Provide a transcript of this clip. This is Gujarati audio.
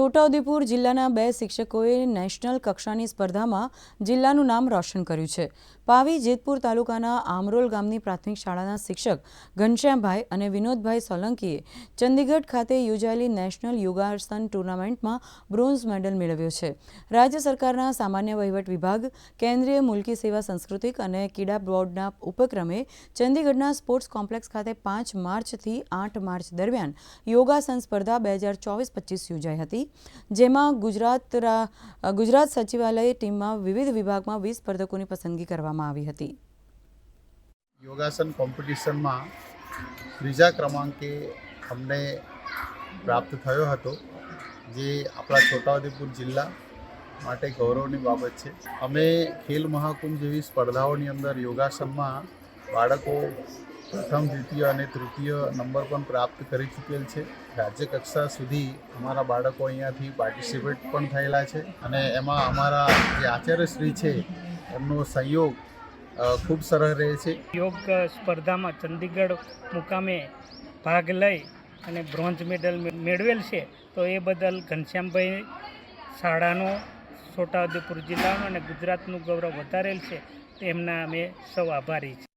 છોટાઉદેપુર જિલ્લાના બે શિક્ષકોએ નેશનલ કક્ષાની સ્પર્ધામાં જિલ્લાનું નામ રોશન કર્યું છે. પાવી જેતપુર તાલુકાના આમરોલ ગામની પ્રાથમિક શાળાના શિક્ષક ઘનશ્યામભાઈ અને વિનોદભાઈ સોલંકીએ ચંદીગઢ ખાતે યોજાયેલી નેશનલ યોગાસન ટુર્નામેન્ટમાં બ્રોન્ઝ મેડલ મેળવ્યો છે. રાજ્ય સરકારના સામાન્ય વહીવટ વિભાગ, કેન્દ્રીય મુલકી સેવા સાંસ્કૃતિક અને ક્રીડા બોર્ડના ઉપક્રમે ચંદીગઢના સ્પોર્ટ્સ કોમ્પ્લેક્સ ખાતે પાંચ માર્ચથી આઠ માર્ચ દરમિયાન યોગાસન સ્પર્ધા બે હજાર ચોવીસ પચીસ યોજાઈ હતી. જેમાં ગુજરાત ગુજરાત સચિવાલય ટીમમાં વિવિધ વિભાગમાં વીસ સ્પર્ધકોની પસંદગી કરવામાં આવી હતી. યોગાસન કોમ્પિટિશનમાં ત્રીજા ક્રમાંકે અમને પ્રાપ્ત થયો હતો, જે આપણા છોટાઉદેપુર જિલ્લા માટે ગૌરવની બાબત છે. અમે ખેલ મહાકુંભ જેવી સ્પર્ધાઓની અંદર યોગાસનમાં બાળકો પ્રથમ દ્વિતીય અને તૃતીય નંબર પણ પ્રાપ્ત કરી ચૂકેલ છે. રાજ્ય કક્ષા સુધી અમારા બાળકો અહીંયાથી પાર્ટિસિપેટ પણ થયેલા છે અને એમાં અમારા જે આચાર્યશ્રી છે, એમનો સહયોગ ખૂબ સરળ રહે છે. યોગ સ્પર્ધામાં ચંદીગઢ મુકામે ભાગ લઈ અને બ્રોન્ઝ મેડલ મેળવેલ છે, તો એ બદલ ઘનશ્યામભાઈ શાળાનો, છોટાઉદેપુર જિલ્લાનો અને ગુજરાતનું ગૌરવ વધારેલ છે, તેમના અમે સૌ આભારી છીએ.